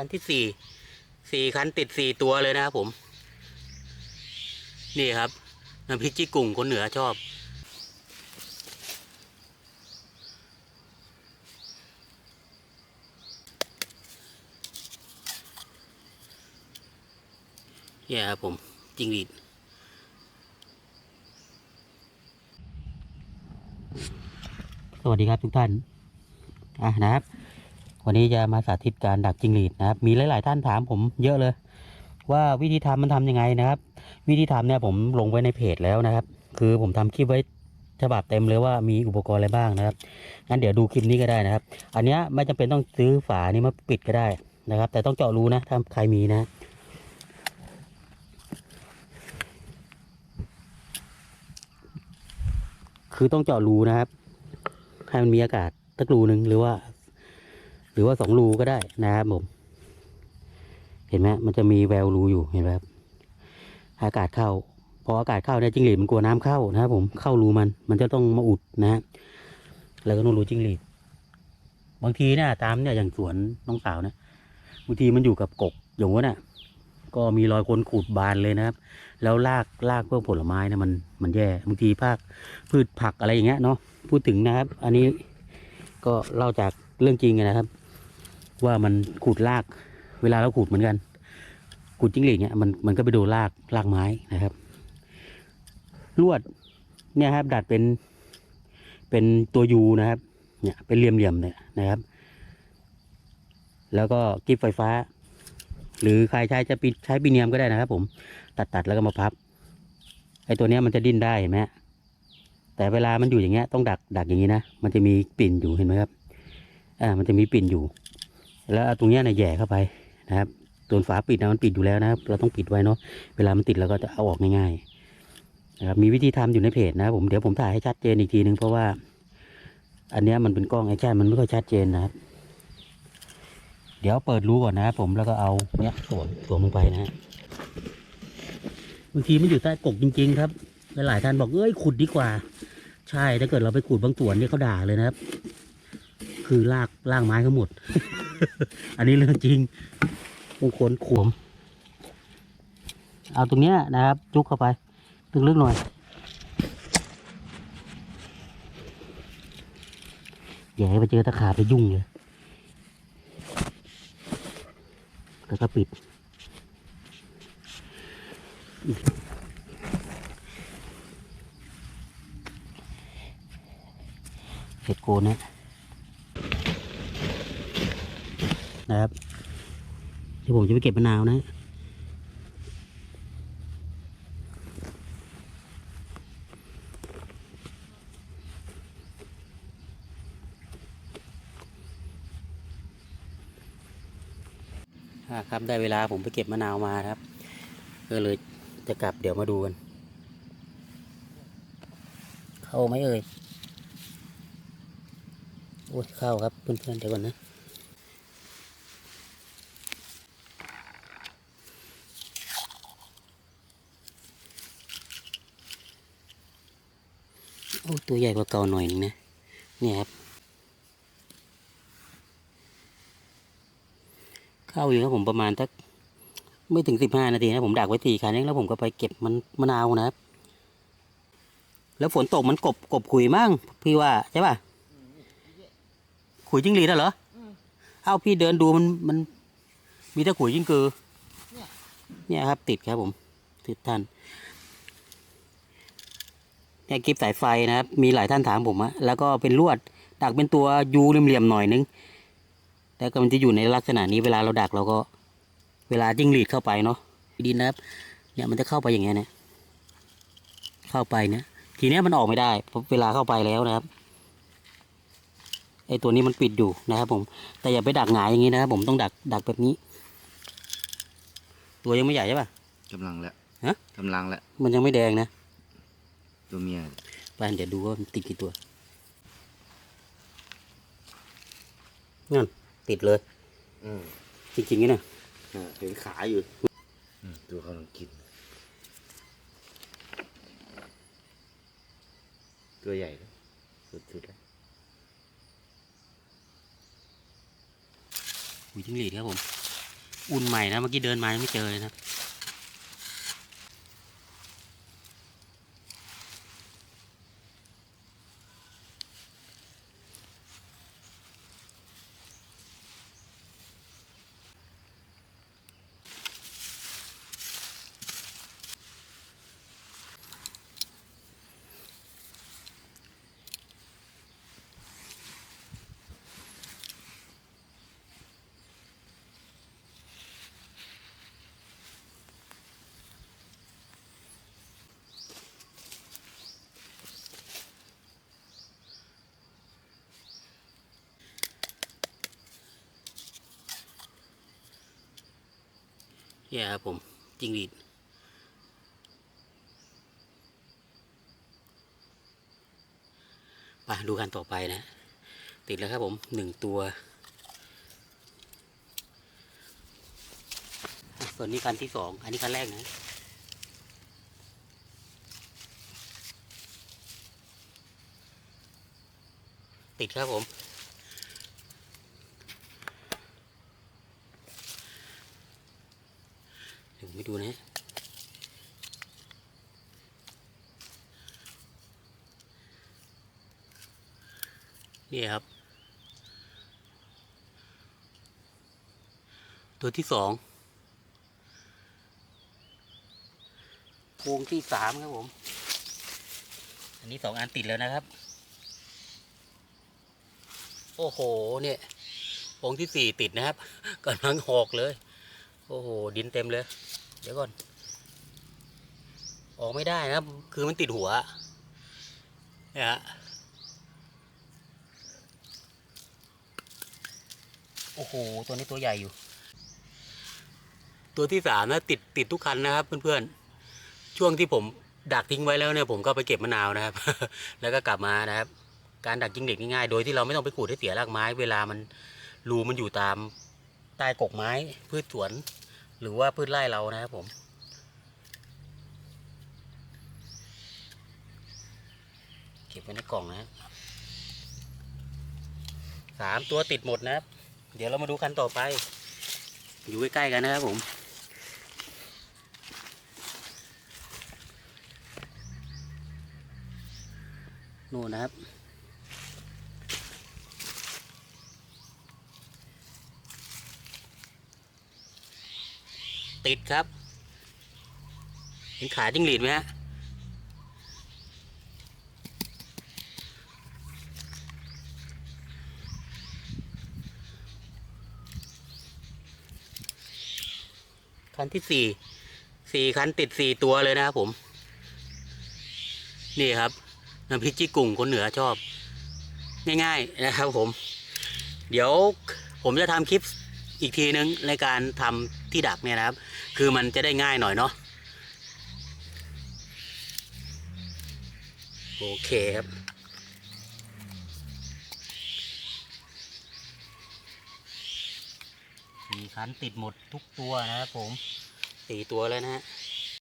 คันที่สี่สี่คันติดสี่ตัวเลยนะครับผม นี่ครับน้ำพริกจี้กุ่งคนเหนือชอบ เนี่ยครับผมจิงหรีดสวัสดีครับทุกท่าน อะนะครับ วันนี้จะมาสาธิตการดักจิงหรีดนะครับ มีหลาย ๆ ท่านถามผมเยอะเลย ว่าวิธีทำมันทำยังไงนะครับ วิธีทำเนี่ยผมลงไว้ในเพจแล้วนะครับ คือผมทำคลิปไว้ฉบับเต็มเลยว่ามีอุปกรณ์อะไรบ้างนะครับงั้นเดี๋ยวดูคลิปนี้ก็ได้นะครับ อันนี้ไม่จำเป็นต้องซื้อฝานี้มาปิดก็ได้นะครับ แต่ต้องเจาะรูนะถ้าใครมีนะคือต้องเจาะรูนะครับ ให้มันมีอากาศสักรูหนึ่งหรือว่า รือว่าสองรูก็ได้นะครับผม เห็นไหมมันจะมีแววรูอยู่เห็นไหมครับอากาศเข้าพออากาศเข้าเนี่ยจิ้งหรีดมันกลัวน้ำเข้านะครับผมเข้ารูมัน มันจะต้องมาอุดนะฮะแล้วก็นู่นรูจิ้งหรีดบางทีเนี่ยตามเนี่ยอย่างสวนน้องสาวเนี่ยบางทีมันอยู่กับกกอย่างว่าน่ะ ก็มีรอยคนขูดบานเลยนะครับ แล้วรากรากพวกผลไม้เนี่ยมันมันแย่บางทีภาคพืชผักอะไรอย่างเงี้ยเนาะพูดถึงนะครับ อันนี้ก็เล่าจากเรื่องจริงนะครับ ว่ามันขูดราก เวลาเราขูดเหมือนกันขูดจิ้งหรีดเนี่ยมันมันก็ไปโดนรากรากไม้นะครับ ลวดเนี่ยครับ ดัดเป็นเป็นตัวยูนะครับ เนี่ยเป็นเหลี่ยมๆเนี่ยนะครับ แล้วก็กิ๊บไฟฟ้า หรือใครใช้จะปิดใช้ปีเนียมก็ได้นะครับ ผม ตัดตัดแล้วก็มาพับไอ้ตัวเนี้ยมันจะดิ้นได้เห็นไหมแต่เวลามันอยู่อย่างเงี้ยต้องดักดักอย่างนี้นะมันจะมีปิ่นอยู่เห็นไหมครับอ่ามันจะมีปิ่นอยู่ แล้วตรงเนี้ยเนี่ยแย่เข้าไปนะครับตัวฝาปิดนะมันปิดอยู่แล้วนะครับ เราต้องปิดไว้เนาะเวลามันติดเราก็จะเอาออกง่ายๆนะครับมีวิธีทำอยู่ในเพจนะครับผมเดี๋ยวผมถ่ายให้ชัดเจนอีกทีนึงเพราะว่า อันเนี้ยมันเป็นกล้องแอคชั่นมันไม่ค่อยชัดเจนนะครับ เดี๋ยวเปิดรูก่อนนะครับผมแล้วก็เอาเนี้ยสวมสวมลงไปนะบางทีมันอยู่ใต้กกจริง ๆ ครับหลายท่านบอกเอ้ยขุดดีกว่า ใช่ถ้าเกิดเราไปขุดบางส่วนเนี่ยเขาด่าเลยนะครับ คือลากลากไม้เขาหมด อันนี้เรื่องจริงบางคนขวม เอาตรงเนี้ยนะครับ จุกเข้าไปตึงลึกหน่อย อย่าให้ไปเจอตะขาไปยุ่งเลย แล้วก็ปิดเห็ดโคนนะ นะครับที่ผมจะไปเก็บมะนาวนะครับได้เวลาผมไปเก็บมะนาวมาครับก็เลยจะกลับเดี๋ยวมาดูกัน เข้าไหมเอ่ยโอ้ยเข้าครับเพื่อนๆเดี๋ยวก่อนนะ ตัวใหญ่กว่าเก่าหน่อยนึงนะ เนี่ยครับ เข้าอยู่ครับผมประมาณสักไม่ถึงสิบห้านาทีนะผมดักไว้สี่คันเองแล้วผมก็ไปเก็บมันมะนาวนะครับ แล้วฝนตกมันกบกบขุยมั่งพี่ว่าใช่ป่ะขุยจิ้งหรีดอะเหรอเอ้าพี่เดินดูมันมัน มีแต่ขุยจิ้งกือเนี่ยครับติดครับผมติดท่าน เนี่ยกิฟสายไฟนะครับ มีหลายท่านถามผมอะแล้วก็เป็นลวดดักเป็นตัวยูเหลี่ยมๆหน่อยนึงแล้วก็มันจะอยู่ในลักษณะนี้เวลาเราดักเราก็ เวลาจิ้งหรีดเข้าไปเนาะดินนะครับ เนี่ยมันจะเข้าไปอย่างเงี้ยเนี่ยเข้าไปเนี่ยทีเนี้ยมันออกไม่ได้เพราะเวลาเข้าไปแล้วนะครับไอตัวนี้มันปิดอยู่นะครับผม แต่อย่าไปดักหงายอย่างนี้นะครับผมต้องดักดักแบบนี้ ตัวยังไม่ใหญ่ใช่ปะกำลังแล้วฮะกำลังแล้วมันยังไม่แดงนะ ตัวเมียไปเดี๋ยวดูว่ามันติดกี่ตัวนั่นติดเลยอืมจริงๆนี่นะเห็นขาอยู่ตัวเขากำลังกิน ตัวใหญ่แล้วสุดๆแล้วหุยจิ้งหรีดครับผม อุ่นใหม่นะ เมื่อกี้เดินมายังไม่เจอเลยนะ เนี่ยครับผมจิงหรีดไปดูกันต่อไปนะ ติดแล้วครับผมหนึ่งตัว ส่วนนี้คันที่สองอันนี้คันแรกนะติดครับผม ไปดูนะนี่ครับ ตัวที่สองโครงที่สามครับผม อันนี้สองอันติดแล้วนะครับ โอ้โห เนี่ยโครงที่สี่ติดนะครับกำลังหอกเลย โอ้โห ดินเต็มเลย เดี๋ยวก่อน ออกไม่ได้นะครับคือมันติดหัวเนี่ยฮะโอ้โห ตัวนี้ตัวใหญ่อยู่ ตัวที่สามนะติดติดทุกคันนะครับ เพื่อนๆ ช่วงที่ผมดักทิ้งไว้แล้วเนี่ยผมก็ไปเก็บมะนาวนะครับ แล้วก็กลับมานะครับ การดักจิ้งเหล็กง่ายๆ โดยที่เราไม่ต้องไปขูดให้เสียรากไม้ เวลามันรูมันอยู่ตามใต้กกไม้พืชสวน หรือว่าพืชไร่เรานะครับผม เก็บไว้ในกล่องนะสามตัวติดหมดนะครับ เดี๋ยวเรามาดูคันต่อไป อยู่ใกล้ๆกันนะครับผมนู่นนะครับ ติดครับ เห็นขาจิ้งหรีดไหมฮะคันที่สี่สี่คันติดสี่ตัวเลยนะครับผม นี่ครับน้ำพริกจี้กุ่งคนเหนือชอบ ง่ายๆนะครับผม เดี๋ยวผมจะทำคลิปอีกทีนึงในการทำที่ดักเนี่ยนะครับ คือมันจะได้ง่ายหน่อยเนาะโอเคครับสี่คันติดหมดทุกตัวนะครับผมสี่ตัวแล้วนะฮะ